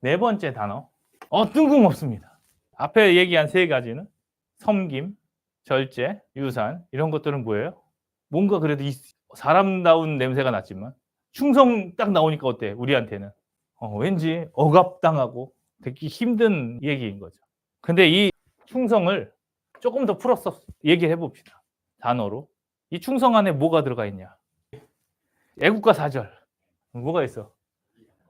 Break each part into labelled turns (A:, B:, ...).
A: 네 번째 단어. 어, 뜬금없습니다. 앞에 얘기한 세 가지는 섬김, 절제, 유산 이런 것들은 뭐예요? 뭔가 그래도 이 사람다운 냄새가 났지만 충성 딱 나오니까 어때? 우리한테는 어, 왠지 억압당하고 듣기 힘든 얘기인 거죠. 근데 이 충성을 조금 더 풀어서 얘기해 봅시다. 단어로 이 충성 안에 뭐가 들어가 있냐? 애국가 사절 뭐가 있어?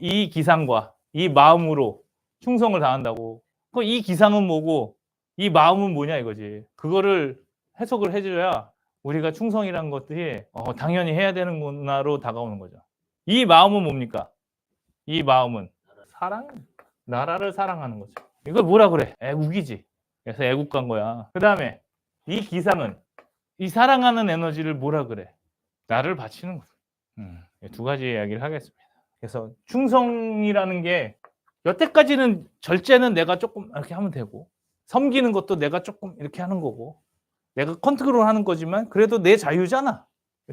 A: 이 기상과 이 마음으로 충성을 다한다고. 그 이 기상은 뭐고 이 마음은 뭐냐 이거지. 그거를 해석을 해줘야 우리가 충성이라는 것들이 어, 당연히 해야 되는구나로 다가오는 거죠. 이 마음은 뭡니까? 이 마음은 사랑, 나라를 사랑하는 거죠. 이걸 뭐라 그래? 애국이지. 그래서 애국간 거야. 그 다음에 이 기상은 이 사랑하는 에너지를 뭐라 그래? 나를 바치는 거죠. 음, 두 가지 이야기를 하겠습니다. 그래서 충성이라는 게 여태까지는 절제는 내가 조금 이렇게 하면 되고 섬기는 것도 내가 조금 이렇게 하는 거고 내가 컨트롤 하는 거지만 그래도 내 자유잖아.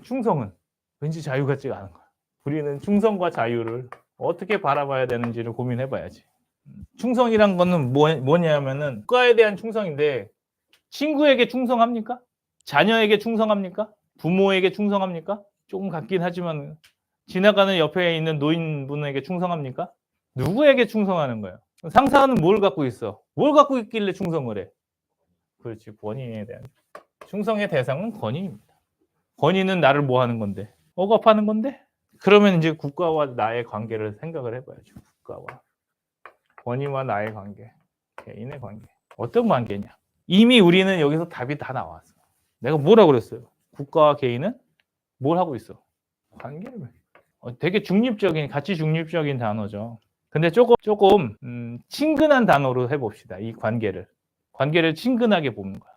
A: 충성은 왠지 자유 같지가 않은 거야. 우리는 충성과 자유를 어떻게 바라봐야 되는지를 고민해 봐야지. 충성이란 거는 뭐, 뭐냐면은 국가에 대한 충성인데 친구에게 충성합니까? 자녀에게 충성합니까? 부모에게 충성합니까? 조금 같긴 하지만 지나가는 옆에 있는 노인분에게 충성합니까? 누구에게 충성하는 거예요? 상사는 뭘 갖고 있어? 뭘 갖고 있길래 충성을 해? 그렇지, 권위에 대한. 충성의 대상은 권위입니다. 권위는 나를 뭐 하는 건데? 억압하는 건데? 그러면 이제 국가와 나의 관계를 생각을 해봐야죠. 국가와. 권위와 나의 관계. 개인의 관계. 어떤 관계냐? 이미 우리는 여기서 답이 다 나왔어. 내가 뭐라고 그랬어요? 국가와 개인은 뭘 하고 있어? 관계를. 맺- 어, 되게 중립적인, 가치 중립적인 단어죠. 근데 조금, 조금, 음, 친근한 단어로 해봅시다. 이 관계를. 관계를 친근하게 보는 거야.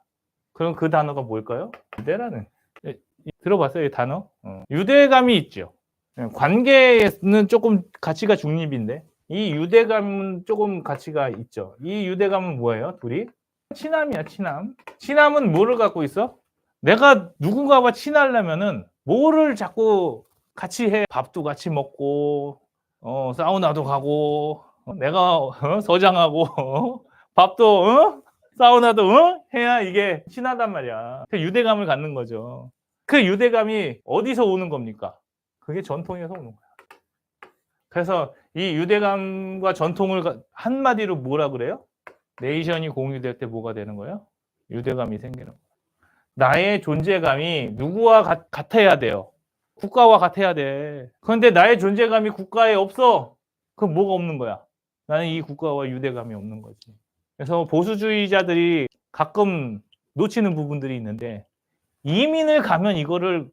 A: 그럼 그 단어가 뭘까요? 유대라는. 예, 이- 들어봤어요? 이 단어? 어, 유대감이 있죠. 예, 관계는 조금 가치가 중립인데, 이 유대감은 조금 가치가 있죠. 이 유대감은 뭐예요? 둘이? 친함이야, 친함. 친함은 뭐를 갖고 있어? 내가 누군가와 친하려면은 뭐를 자꾸 같이 해. 밥도 같이 먹고, 어, 사우나도 가고, 어, 내가 어, 서장하고, 어, 밥도, 어? 사우나도, 어? 해야 이게 친하단 말이야. 그 유대감을 갖는 거죠. 그 유대감이 어디서 오는 겁니까? 그게 전통에서 오는 거야. 그래서 이 유대감과 전통을 가- 한마디로 뭐라 그래요? 네이션이 공유될 때 뭐가 되는 거예요? 유대감이 생기는 거예요. 나의 존재감이 누구와 같, 같아야 돼요. 국가와 같아야 돼. 그런데 나의 존재감이 국가에 없어. 그럼 뭐가 없는 거야? 나는 이 국가와 유대감이 없는 거지. 그래서 보수주의자들이 가끔 놓치는 부분들이 있는데 이민을 가면 이거를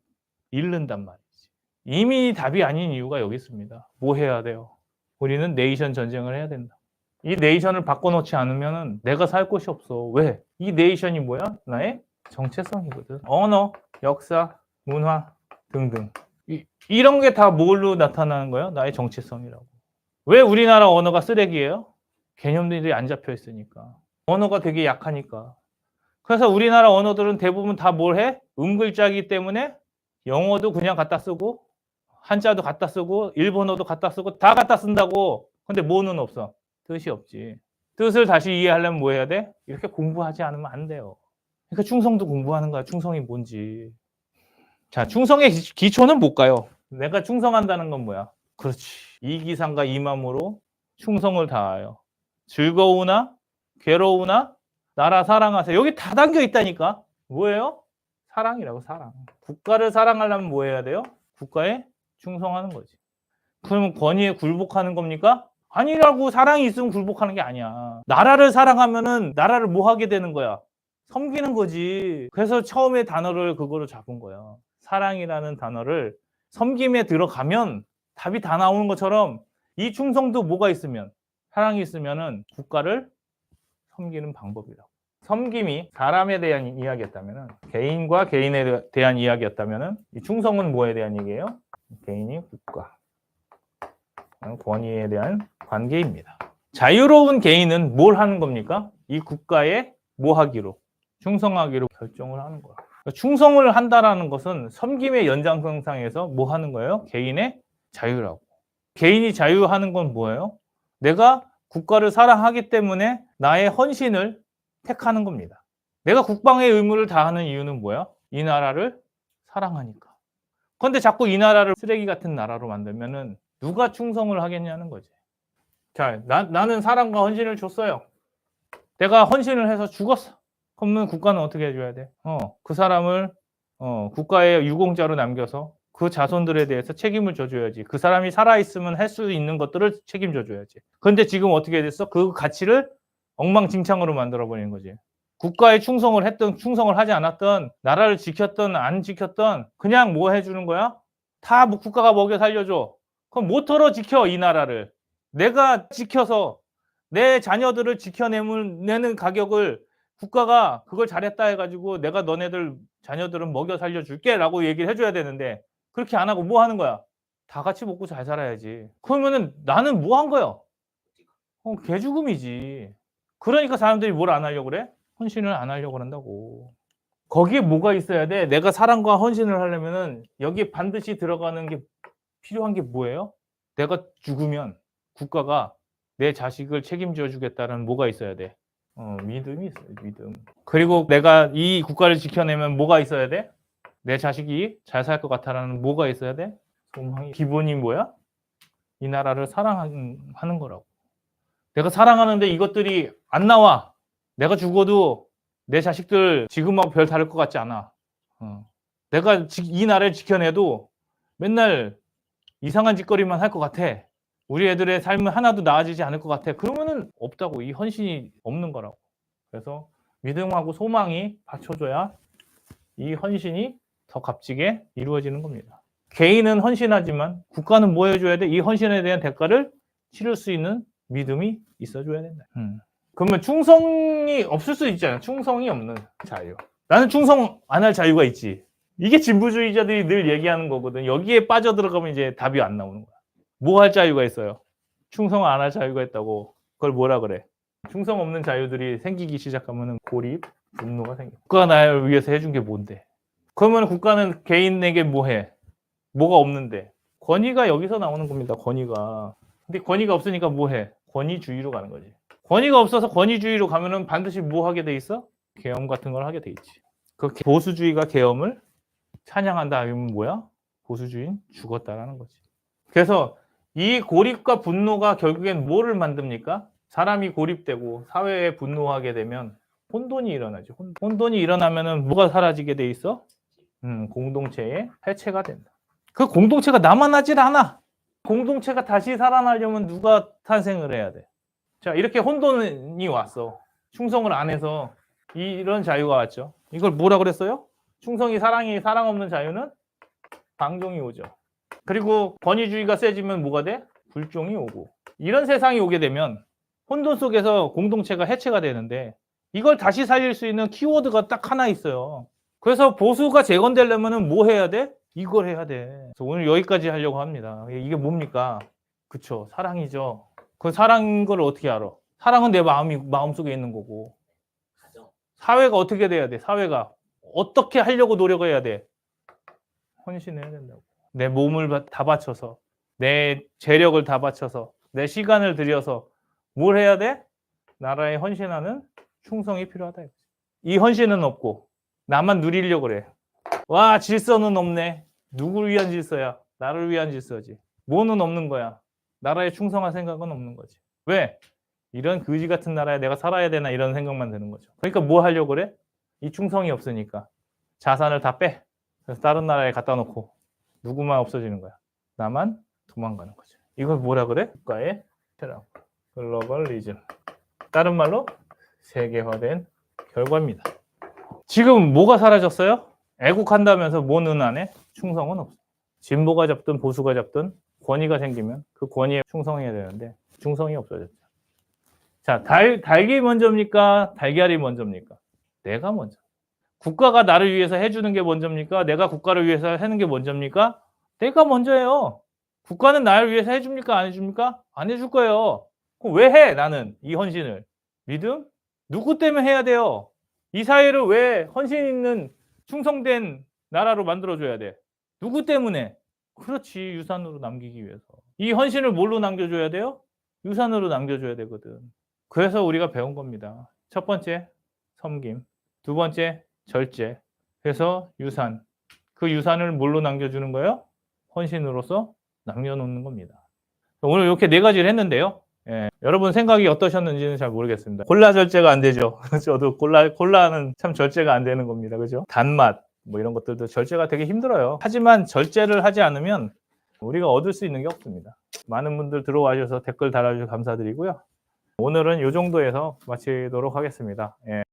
A: 잃는단 말이지. 이민이 답이 아닌 이유가 여기 있습니다. 뭐 해야 돼요? 우리는 네이션 전쟁을 해야 된다. 이 네이션을 바꿔놓지 않으면 내가 살 곳이 없어. 왜? 이 네이션이 뭐야? 나의 정체성이거든. 언어, 역사, 문화 등등. 이, 이런 게 다 뭘로 나타나는 거예요? 나의 정체성이라고. 왜 우리나라 언어가 쓰레기예요? 개념들이 안 잡혀 있으니까. 언어가 되게 약하니까. 그래서 우리나라 언어들은 대부분 다 뭘 해? 음글자기 때문에 영어도 그냥 갖다 쓰고 한자도 갖다 쓰고 일본어도 갖다 쓰고 다 갖다 쓴다고. 근데 뭐는 없어? 뜻이 없지. 뜻을 다시 이해하려면 뭐 해야 돼? 이렇게 공부하지 않으면 안 돼요. 그러니까 충성도 공부하는 거야. 충성이 뭔지. 자, 충성의 기- 기초는 뭘까요? 내가 충성한다는 건 뭐야? 그렇지. 이기상과 이맘으로 충성을 다하여 즐거우나 괴로우나 나라 사랑하세요. 여기 다 담겨 있다니까. 뭐예요? 사랑이라고 사랑. 국가를 사랑하려면 뭐 해야 돼요? 국가에 충성하는 거지. 그러면 권위에 굴복하는 겁니까? 아니라고 사랑이 있으면 굴복하는 게 아니야. 나라를 사랑하면은 나라를 뭐 하게 되는 거야? 섬기는 거지. 그래서 처음에 단어를 그거로 잡은 거야. 사랑이라는 단어를 섬김에 들어가면 답이 다 나오는 것처럼 이 충성도 뭐가 있으면 사랑이 있으면은 국가를 섬기는 방법이라고. 섬김이 사람에 대한 이야기였다면은 개인과 개인에 대한 이야기였다면은 이 충성은 뭐에 대한 얘기예요? 개인이 국가 권위에 대한 관계입니다. 자유로운 개인은 뭘 하는 겁니까? 이 국가에 뭐 하기로 충성하기로 결정을 하는 거야. 그러니까 충성을 한다라는 것은 섬김의 연장선상에서 뭐 하는 거예요? 개인의 자유라고. 개인이 자유하는 건 뭐예요? 내가 국가를 사랑하기 때문에 나의 헌신을 택하는 겁니다. 내가 국방의 의무를 다하는 이유는 뭐야? 이 나라를 사랑하니까. 그런데 자꾸 이 나라를 쓰레기 같은 나라로 만들면은 누가 충성을 하겠냐는 거지. 자, 나, 나는 사랑과 헌신을 줬어요. 내가 헌신을 해서 죽었어. 그러면 국가는 어떻게 해줘야 돼? 어, 그 사람을 어, 국가의 유공자로 남겨서 그 자손들에 대해서 책임을 져줘야지. 그 사람이 살아있으면 할 수 있는 것들을 책임져줘야지. 그런데 지금 어떻게 됐어? 그 가치를 엉망진창으로 만들어버리는 거지. 국가에 충성을 했던, 충성을 하지 않았던, 나라를 지켰던, 안 지켰던, 그냥 뭐 해주는 거야? 다 뭐 국가가 먹여 살려줘. 그럼 모터로 지켜, 이 나라를. 내가 지켜서 내 자녀들을 지켜내는 가격을 국가가 그걸 잘했다 해가지고 내가 너네들 자녀들은 먹여 살려줄게 라고 얘기를 해줘야 되는데 그렇게 안 하고 뭐 하는 거야? 다 같이 먹고 잘 살아야지. 그러면은 나는 뭐 한 거야? 어, 개죽음이지. 그러니까 사람들이 뭘 안 하려고 그래? 헌신을 안 하려고 그런다고. 거기에 뭐가 있어야 돼? 내가 사랑과 헌신을 하려면은 여기에 반드시 들어가는 게 필요한 게 뭐예요? 내가 죽으면 국가가 내 자식을 책임져 주겠다는 뭐가 있어야 돼? 어, 믿음이 있어요, 믿음. 그리고 내가 이 국가를 지켜내면 뭐가 있어야 돼? 내 자식이 잘 살 것 같다라는 뭐가 있어야 돼? 소망이 기본이 뭐야? 이 나라를 사랑하는 거라고. 내가 사랑하는데 이것들이 안 나와. 내가 죽어도 내 자식들 지금하고 별 다를 것 같지 않아. 어. 내가 지- 이 나라를 지켜내도 맨날 이상한 짓거리만 할 것 같아. 우리 애들의 삶은 하나도 나아지지 않을 것 같아. 그러면은 없다고. 이 헌신이 없는 거라고. 그래서 믿음하고 소망이 받쳐줘야 이 헌신이 더 값지게 이루어지는 겁니다. 개인은 헌신하지만 국가는 뭐 해줘야 돼? 이 헌신에 대한 대가를 치를 수 있는 믿음이 있어줘야 된다. 음. 그러면 충성이 없을 수 있잖아. 충성이 없는 자유. 나는 충성 안 할 자유가 있지. 이게 진보주의자들이 늘 얘기하는 거거든. 여기에 빠져들어가면 이제 답이 안 나오는 거야. 뭐 할 자유가 있어요? 충성 안 할 자유가 있다고. 그걸 뭐라 그래? 충성 없는 자유들이 생기기 시작하면 고립, 분노가 생겨. 국가가 나를 위해서 해준 게 뭔데? 그러면 국가는 개인에게 뭐 해? 뭐가 없는데? 권위가 여기서 나오는 겁니다. 권위가. 근데 권위가 없으니까 뭐 해? 권위주의로 가는 거지. 권위가 없어서 권위주의로 가면은 반드시 뭐 하게 돼 있어? 계엄 같은 걸 하게 돼 있지. 그 개- 보수주의가 계엄을 찬양한다 하면 뭐야? 보수주의는 죽었다라는 거지. 그래서 이 고립과 분노가 결국엔 뭐를 만듭니까? 사람이 고립되고 사회에 분노하게 되면 혼돈이 일어나죠. 혼- 혼돈이 일어나면은 뭐가 사라지게 돼 있어? 음, 공동체의 해체가 된다. 그 공동체가 남아나질 않아. 공동체가 다시 살아나려면 누가 탄생을 해야 돼? 자, 이렇게 혼돈이 왔어. 충성을 안 해서 이- 이런 자유가 왔죠. 이걸 뭐라 그랬어요? 충성이 사랑이 사랑 없는 자유는 방종이 오죠. 그리고 권위주의가 세지면 뭐가 돼? 불종이 오고. 이런 세상이 오게 되면 혼돈 속에서 공동체가 해체가 되는데 이걸 다시 살릴 수 있는 키워드가 딱 하나 있어요. 그래서 보수가 재건되려면 뭐 해야 돼? 이걸 해야 돼. 그래서 오늘 여기까지 하려고 합니다. 이게 뭡니까? 그쵸. 사랑이죠. 그 사랑인 걸 어떻게 알아? 사랑은 내 마음이 마음속에 있는 거고. 사회가 어떻게 돼야 돼? 사회가 어떻게 하려고 노력해야 돼? 헌신해야 된다고. 내 몸을 바- 다 바쳐서 내 재력을 다 바쳐서 내 시간을 들여서 뭘 해야 돼? 나라에 헌신하는 충성이 필요하다. 이 헌신은 없고 나만 누리려고 그래. 와 질서는 없네. 누구를 위한 질서야? 나를 위한 질서지. 뭐는 없는 거야? 나라에 충성할 생각은 없는 거지. 왜? 이런 거지 같은 나라에 내가 살아야 되나 이런 생각만 드는 거죠. 그러니까 뭐 하려고 그래? 이 충성이 없으니까 자산을 다 빼. 그래서 다른 나라에 갖다 놓고 누구만 없어지는 거야. 나만 도망가는 거죠. 이걸 뭐라 그래? 국가의 체력, 글로벌리즘. 다른 말로 세계화된 결과입니다. 지금 뭐가 사라졌어요? 애국한다면서 뭐는 안 해? 충성은 없어. 진보가 잡든 보수가 잡든 권위가 생기면 그 권위에 충성해야 되는데 충성이 없어졌죠. 자, 달, 닭이 먼저입니까? 달걀이 먼저입니까? 내가 먼저. 국가가 나를 위해서 해주는 게 먼저입니까? 내가 국가를 위해서 하는 게 먼저입니까? 내가 먼저예요. 국가는 나를 위해서 해줍니까? 안 해줍니까? 안 해줄 거예요. 그럼 왜 해? 나는 이 헌신을. 믿음? 누구 때문에 해야 돼요? 이 사회를 왜 헌신 있는 충성된 나라로 만들어줘야 돼? 누구 때문에? 그렇지, 유산으로 남기기 위해서. 이 헌신을 뭘로 남겨줘야 돼요? 유산으로 남겨줘야 되거든. 그래서 우리가 배운 겁니다. 첫 번째 섬김, 두 번째 절제, 해서 유산. 그 유산을 뭘로 남겨주는 거예요? 헌신으로서 남겨놓는 겁니다. 오늘 이렇게 네 가지를 했는데요. 예, 여러분 생각이 어떠셨는지는 잘 모르겠습니다. 콜라 절제가 안 되죠. 저도 콜라, 콜라는 참 절제가 안 되는 겁니다. 그죠? 단맛, 뭐 이런 것들도 절제가 되게 힘들어요. 하지만 절제를 하지 않으면 우리가 얻을 수 있는 게 없습니다. 많은 분들 들어와 주셔서 댓글 달아주셔서 감사드리고요. 오늘은 이 정도에서 마치도록 하겠습니다. 예.